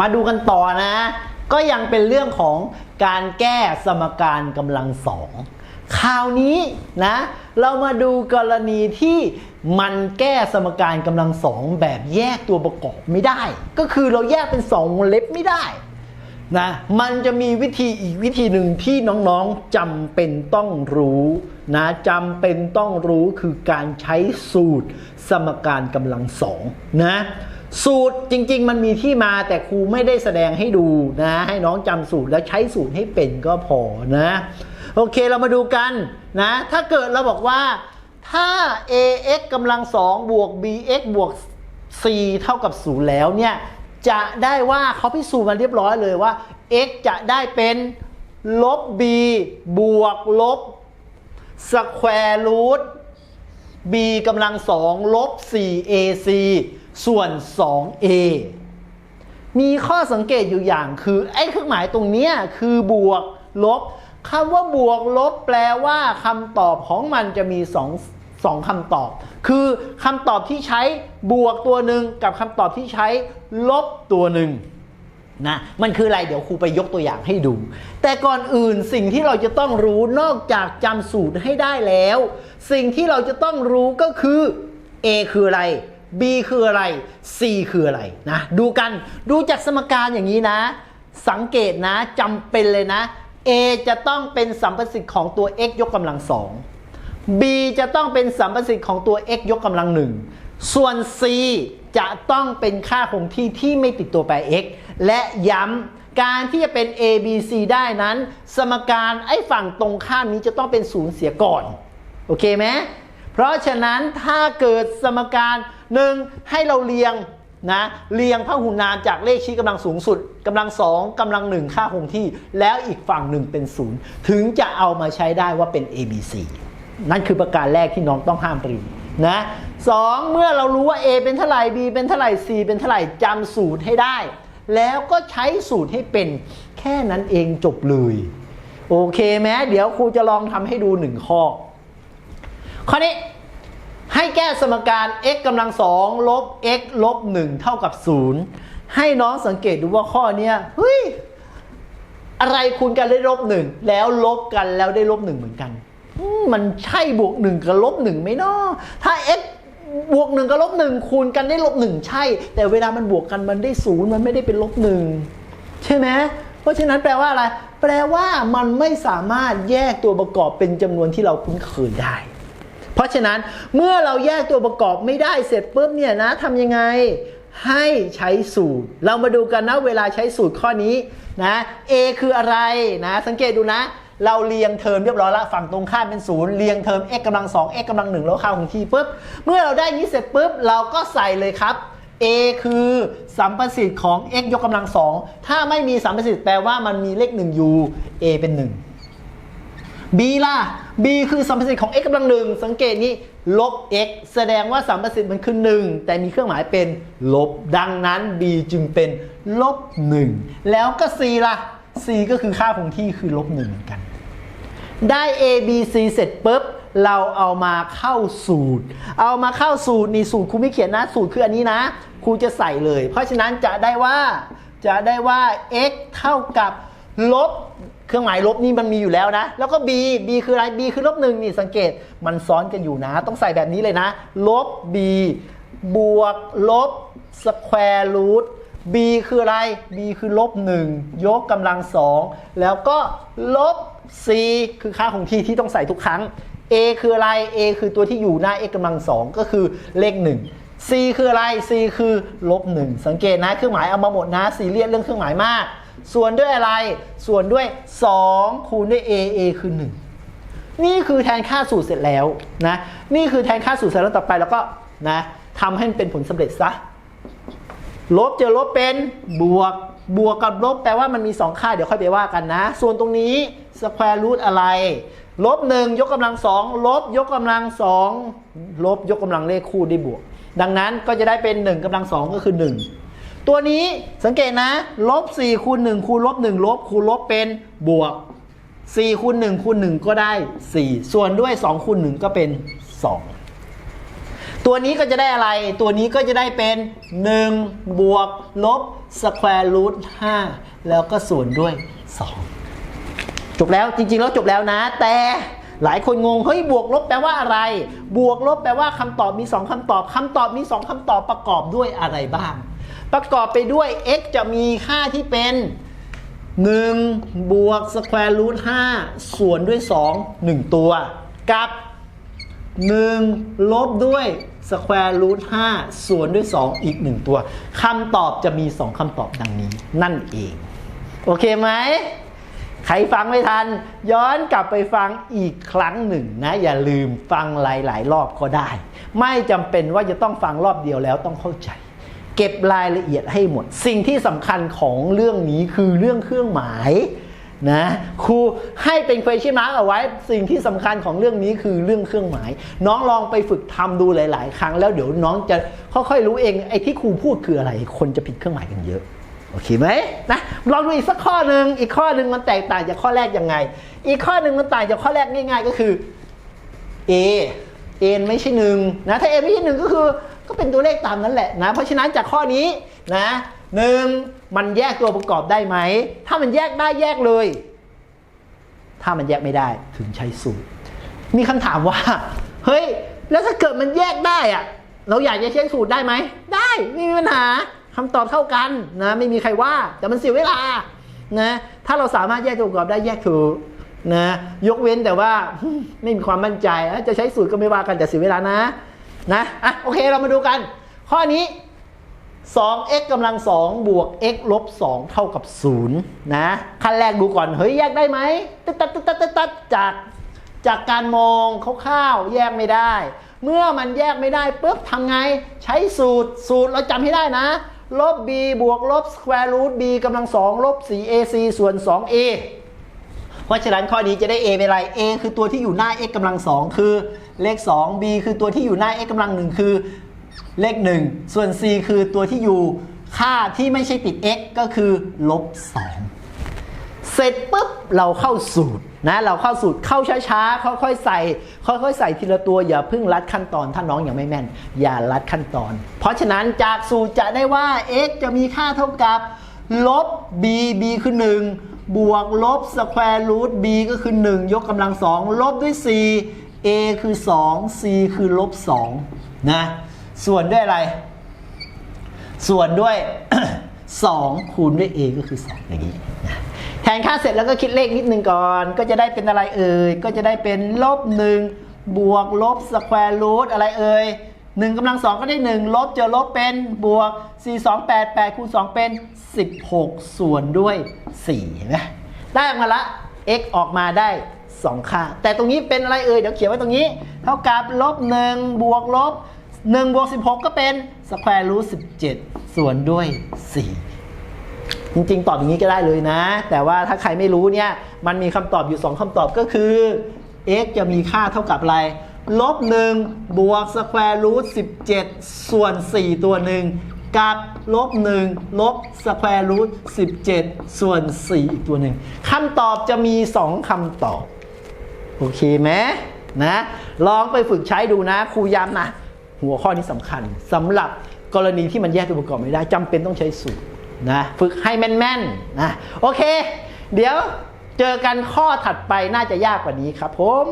มาดูกันต่อนะ ก็ยังเป็นเรื่องของการแก้สมการกำลังสองคราวนี้นะ เรามาดูกรณีที่มันแก้สมการกำลังสองแบบแยกตัวประกอบไม่ได้ ก็คือเราแยกเป็นสองวงเล็บไม่ได้นะมันจะมีวิธีอีกวิธีหนึ่งที่น้องๆจำเป็นต้องรู้นะจำเป็นต้องรู้คือการใช้สูตรสมการกำลังสองนะ สูตรจริง ๆ มันมีที่มาแต่ครูไม่ได้แสดงให้ดูนะ ให้น้องจำสูตรแล้วใช้สูตรให้เป็นก็พอนะ โอเคเรามาดูกันนะ ถ้าเกิดเราบอกว่าถ้า ax กำลังสองบวก bx บวก c เท่ากับ0แล้วเนี่ย จะได้ว่าเขาพิสูจน์มาเรียบร้อยเลยว่า x จะได้เป็นลบ b บวกลบสแควร์รูท b กำลังสองลบ 4ac ส่วน 2a มีข้อสังเกตอยู่อย่างคือ ไอ้เครื่องหมายตรงนี้คือบวกลบคำว่าบวกลบแปลว่าคำตอบของมันจะมีสองสองคำตอบ คือคำตอบที่ใช้บวกตัวหนึ่งกับคำตอบที่ใช้ลบตัวหนึ่ง นะมันคืออะไรเดี๋ยวครูไปยกตัวอย่างให้ดู แต่ก่อนอื่นสิ่งที่เราจะต้องรู้นอกจากจำสูตรให้ได้แล้ว สิ่งที่เราจะต้องรู้ก็คือ A คืออะไร B คืออะไร C คืออะไรนะดูกันดูจากสมการอย่างนี้นะ สังเกตนะจำเป็นเลยนะ A จะต้องเป็นสัมประสิทธิ์ของตัว x ยกกำลังสอง b จะต้องเป็นสัมประสิทธิ์ของตัว x ยกกำลังหนึ่งส่วน c จะต้องเป็นค่าคงที่ที่ไม่ติดตัวแปร x และย้ำการที่จะเป็น a b c ได้นั้น สมการไอ้ฝั่งตรงข้ามนี้จะต้องเป็นศูนย์เสียก่อน โอเคไหมเพราะฉะนั้นถ้าเกิดสมการหนึ่งให้เราเรียงนะเรียงพหุนามจากเลขชี้กำลังสูงสุดกำลังสองกำลังหนึ่งค่าคงที่ แล้วอีกฝั่งหนึ่งเป็นศูนย์ถึงจะเอามาใช้ได้ว่าเป็น a b c นั่นคือประการแรกที่น้องต้องห้ามปรีนะ สองเมื่อเรารู้ว่า A เป็นเท่าไหร่ B เป็นเท่าไหร่ C เป็นเท่าไหร่จำสูตรให้ได้ แล้วก็ใช้สูตรให้เป็น แค่นั้นเองจบเลย โอเคไหมเดี๋ยวครูจะลองทำให้ดูหนึ่งข้อ ข้อนี้ให้แก้สมการ x กำลังสองลบ x ลบ1เท่ากับ 0 ให้น้องสังเกตดูว่าข้อนี้เฮ้ยอะไรคูณกันได้ลบหนึ่งแล้วลบกันแล้วได้ลบหนึ่งเหมือนกันมมันใช่บวกหนึ่งกับลบหนึ่งไหมเนาะถ้า x บวกหนึ่งกับลบหนึ่งคูณกันได้ลบหนึ่งใช่ แต่เวลามันบวกกันมันได้ศูนย์มันไม่ได้เป็นลบหนึ่งใช่ไหมเพราะฉะนั้นแปลว่าอะไร แปลว่ามันไม่สามารถแยกตัวประกอบเป็นจำนวนที่เราคุ้นเคยได้ เพราะฉะนั้นเมื่อเราแยกตัวประกอบไม่ได้เสร็จปุ๊บเนี่ยนะทำยังไง ให้ใช้สูตร เรามาดูกันนะเวลาใช้สูตรข้อนี้นะ A คืออะไรนะ สังเกตดูนะ เราเรียงเทอมเรียบร้อยละฝั่งตรงข้ามเป็นศูนย์เรียงเทอม x กำลัง2 x กำลัง1แล้วค่าคงที่ปุ๊บเมื่อเราได้นี้เสร็จปุ๊บเราก็ใส่เลยครับ A คือสัมประสิทธิ์ของ x ยกกำลังสองถ้าไม่มีสัมประสิทธิ์แปลว่ามันมีเลข1อยู่ A เป็น 1 b ล่ะ b คือสัมประสิทธิ์ของ x กำลังหนึ่งสังเกตนี้ลบ x แสดงว่าสัมประสิทธิ์มันคือ 1 แต่มีเครื่องหมายเป็นลบดังนั้น b จึงเป็นลบ 1 แล้วก็ c ล่ะ c ก็คือค่าคงที่คือลบ 1 เหมือนกัน ได้ a b c เสร็จปุ๊บเราเอามาเข้าสูตร เอามาเข้าสูตรนี่สูตรครูไม่เขียนนะสูตรคืออันนี้นะครูจะใส่เลย เพราะฉะนั้นจะได้ว่าจะได้ว่า x เท่ากับลบ เครื่องหมายลบนี่มันมีอยู่แล้วนะ แล้วก็ b b คืออะไร b คือลบหนึ่งนี่สังเกตมันซ้อนกันอยู่นะ ต้องใส่แบบนี้เลยนะ ลบ b บวกลบสแควร์รูท b คืออะไร b คือลบ1ยกกำลังสองแล้วก็ลบ c คือค่าคงที่ที่ต้องใส่ทุกครั้ง a คืออะไร a คือตัวที่อยู่หน้า x กำลังสองก็คือเลข 1 c คืออะไร c คือลบ1สังเกตนะ เครื่องหมายเอามาหมดนะซีเรียสเรื่องเครื่องหมายมาก ส่วนด้วยอะไร ส่วนด้วย 2 คูณด้วย a a คือ 1 นี่คือแทนค่าสูตรเสร็จแล้วนะ นี่คือแทนค่าสูตรเสร็จแล้วต่อไปแล้วก็นะทำให้มันเป็นผลสำเร็จซะ ลบเจอลบเป็นบวก บวกกับลบแปลว่ามันมี 2 ค่าเดี๋ยวค่อยไปว่ากันนะ ส่วนตรงนี้สแควร์รูทอะไร ลบหนึ่งยกกำลังสองลบยกกำลังสองลบยกกำลังเลขคู่ได้บวก ดังนั้นก็จะได้เป็น 1กำลังสองก็คือ 1 ตัวนี้สังเกตนะลบ4คูณ1คูณลบ1ลบคูณลบเป็นบวก4คูณ1คูณ1ก็ได้ 4 ส่วนด้วย2คูณ1ก็เป็น 2 ตัวนี้ก็จะได้อะไร ตัวนี้ก็จะได้เป็น 1 บวกลบสแควร์รูท5แล้วก็ส่วนด้วย 2 จบแล้วจริงๆ แล้วจบแล้วนะ แต่หลายคนงง เฮ้ย บวกลบแปลว่าอะไร บวกลบแปลว่าคำตอบมี 2คำตอบคำตอบมี 2คำตอบประกอบด้วยอะไรบ้าง ประกอบไปด้วย x จะมีค่าที่เป็น 1 บวกสแควร์รูท5ส่วนด้วย 2 1 ตัว กับ 1 ลบด้วยสแควร์รูท5ส่วนด้วย 2 อีก 1 ตัวคำตอบจะมี 2คำตอบดังนี้ นั่นเอง โอเคไหมใครฟังไม่ทัน ย้อนกลับไปฟังอีกครั้งหนึ่งนะ อย่าลืมฟังหลาย ๆ รอบก็ได้ ไม่จำเป็นว่าจะต้องฟังรอบเดียวแล้วต้องเข้าใจ เก็บรายละเอียดให้หมด สิ่งที่สำคัญของเรื่องนี้คือเรื่องเครื่องหมายนะครูให้เป็น question mark เอาไว้ สิ่งที่สำคัญของเรื่องนี้คือเรื่องเครื่องหมาย น้องลองไปฝึกทำดูหลาย ๆ ครั้งแล้วเดี๋ยวน้องจะค่อยๆรู้เองไอ้ที่ครูพูดคืออะไร คนจะผิดเครื่องหมายกันเยอะโอเคไหมนะลองดูอีกสักข้อหนึ่งอีกข้อหนึ่งมันแตกต่างจากข้อแรกยังไง อีกข้อหนึ่งมันต่างจากข้อแรกง่าย ๆ ก็คือ a a ไม่ใช่หนึ่งนะถ้า a ไม่ใช่หนึ่งก็คือ ก็เป็นตัวเลขตามนั้นแหละนะ เพราะฉะนั้นจากข้อนี้นะหนึ่งมันแยกตัวประกอบได้ไหม ถ้ามันแยกได้แยกเลย ถ้ามันแยกไม่ได้ถึงใช้สูตร มีคำถามว่า เฮ้ย แล้วถ้าเกิดมันแยกได้อะเราอยากจะใช้สูตรได้ไหม ได้ไม่มีปัญหาคำตอบเท่ากันนะ ไม่มีใครว่าแต่มันเสียเวลานะ ถ้าเราสามารถแยกตัวประกอบได้แยกถอะนะ ยกเว้นแต่ว่าไม่มีความมั่นใจจะใช้สูตรก็ไม่ว่ากันแต่เสียเวลานะ นะอะโอเคเรามาดูกัน ข้อนี้ 2x กำลัง 2 บวก x ลบ 2 เท่ากับ 0 นะ ขั้นแรกดูก่อน เฮ้ย แยกได้ไหมตัดตัดตัดตัดตัดตดจากจากการมองคร่าวๆแยกไม่ได้ เมื่อมันแยกไม่ได้ปุ๊บทำไง ใช้สูตรสูตรเราจำให้ได้นะ ลบ b บวกลบ square root b กำลัง 2 ลบ 4ac ส่วน 2a เพราะฉะนั้นข้อนี้จะได้ a เป็นไร a คือตัวที่อยู่หน้า x กำลัง2คือเลข 2 b คือตัวที่อยู่หน้า x กำลัง1คือเลข 1 ส่วน c คือตัวที่อยู่ค่าที่ไม่ใช่ติด x ก็คือลบ2เสร็จปุ๊บเราเข้าสูตรนะเราเข้าสูตรเข้าช้าๆค่อยๆใส่ ค่อยๆใส่ทีละตัวอย่าเพิ่งรัดขั้นตอนถ้าน้องยังไม่แม่น อย่ารัดขั้นตอน เพราะฉะนั้นจากสูตรจะได้ว่า x จะมีค่าเท่ากับลบ b b คือ1 บวกลบสแควร์รูท b ก็คือ 1 ยกกำลัง 2 ลบด้วย 4 a คือ 2 c คือลบ2นะ ส่วนด้วยอะไร ส่วนด้วย 2 คูณด้วย a ก็คือ 2 อย่างนี้นะแทนค่าเสร็จแล้วก็คิดเลขนิดนึงก่อน ก็จะได้เป็นอะไรเอ่ย ก็จะได้เป็นลบ 1 บวกลบสแควร์รูทอะไรเอ่ย1กำลัง2ก็ได้1ลบเจอลบเป็นบวก 4 2 8 8คูณ2เป็น 16 ส่วนด้วย 4เห็นไหมได้ออกมาละ x ออกมาได้ 2 ค่า แต่ตรงนี้เป็นอะไรเอ่ยเดี๋ยวเขียนไว้ตรงนี้ เท่ากับลบ1บวกลบ1บวก16 ก็เป็นสแควร์รูท17 ส่วนด้วย 4 จริงๆ ตอบอย่างนี้ก็ได้เลยนะ แต่ว่าถ้าใครไม่รู้เนี่ย มันมีคำตอบอยู่ 2คำตอบก็คือ x จะมีค่าเท่ากับอะไรลบ1บวกสแควร์รูท17 ส่วน 4 ตัวหนึ่ง กับลบ1ลบสแควร์รูท17 ส่วน 4 อีกตัวหนึ่งคำตอบจะมี 2คำตอบ โอเคไหมนะ ลองไปฝึกใช้ดูนะ ครูย้ำนะ หัวข้อนี้สำคัญสำหรับกรณีที่มันแยกตัวประกอบไม่ได้จำเป็นต้องใช้สูตรนะ ฝึกให้แม่นๆนะ โอเค เดี๋ยวเจอกันข้อถัดไปน่าจะยากกว่านี้ครับผม